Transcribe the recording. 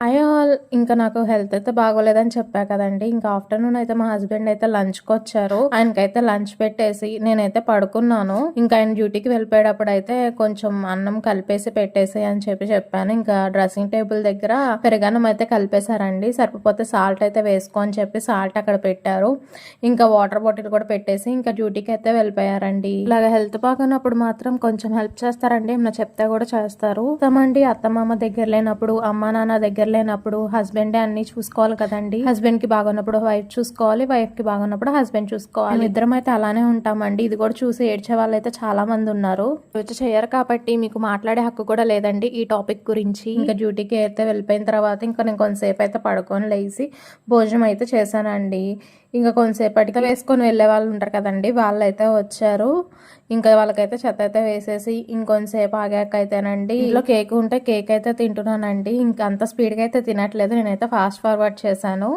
Hi all ఇంకా నాకు health అయితే బాగోలేదని చెప్పా కదండి. ఇంకా ఆఫ్టర్నూన్ అయితే మా హస్బెండ్ అయితే లంచ్కి వచ్చారు. ఆయనకైతే లంచ్ పెట్టేసి నేనైతే పడుకున్నాను. ఇంకా ఆయన డ్యూటీకి వెళ్ళిపోయేటప్పుడు అయితే కొంచెం అన్నం కలిపేసి పెట్టేసి అని చెప్పి చెప్పాను. ఇంకా డ్రెస్సింగ్ టేబుల్ దగ్గర పెరగన్నం అయితే కలిపేశారండి. సరిపోతే సాల్ట్ అయితే వేసుకో అని చెప్పి సాల్ట్ అక్కడ పెట్టారు. ఇంకా వాటర్ బాటిల్ కూడా పెట్టేసి ఇంకా డ్యూటీకి అయితే వెళ్ళిపోయారండి. ఇలాగ హెల్త్ బాగున్నప్పుడు మాత్రం కొంచెం హెల్ప్ చేస్తారండి. ఏమన్నా చెప్తే కూడా చేస్తారు. తమండి అత్తమామ దగ్గర లేనప్పుడు అమ్మా నాన్న దగ్గర లేనప్పుడు హస్బెండ్ అన్ని చూసుకోవాలి కదండి. హస్బెండ్కి బాగున్నప్పుడు వైఫ్ చూసుకోవాలి వైఫ్కి బాగున్నప్పుడు హస్బెండ్ చూసుకోవాలి. ఇద్దరం అయితే అలానే ఉంటామండి. ఇది కూడా చూసి ఏడ్చే వాళ్ళు అయితే చాలా మంది ఉన్నారు. వచ్చి చేయరు కాబట్టి మీకు మాట్లాడే హక్కు కూడా లేదండి ఈ టాపిక్ గురించి. ఇంకా డ్యూటీకి అయితే వెళ్ళిపోయిన తర్వాత ఇంకా నేను కొంతసేపు అయితే పడుకొని లేచి భోజనం అయితే చేశానండి. ఇంకా కొంతసేపటికి వేసుకొని వెళ్ళే వాళ్ళు ఉంటారు కదండి. వాళ్ళు అయితే వచ్చారు. ఇంకా వాళ్ళకైతే చెత్త అయితే వేసేసి ఇంకొంతసేపు ఆగాక అయితేనండి ఇంట్లో కేక్ ఉంటే కేక్ అయితే తింటున్నానండి. ఇంకా అంత స్పీడ్ స్పీడ్గా అయితే తినట్లేదు. నేనైతే ఫాస్ట్ ఫార్వర్డ్ చేశాను.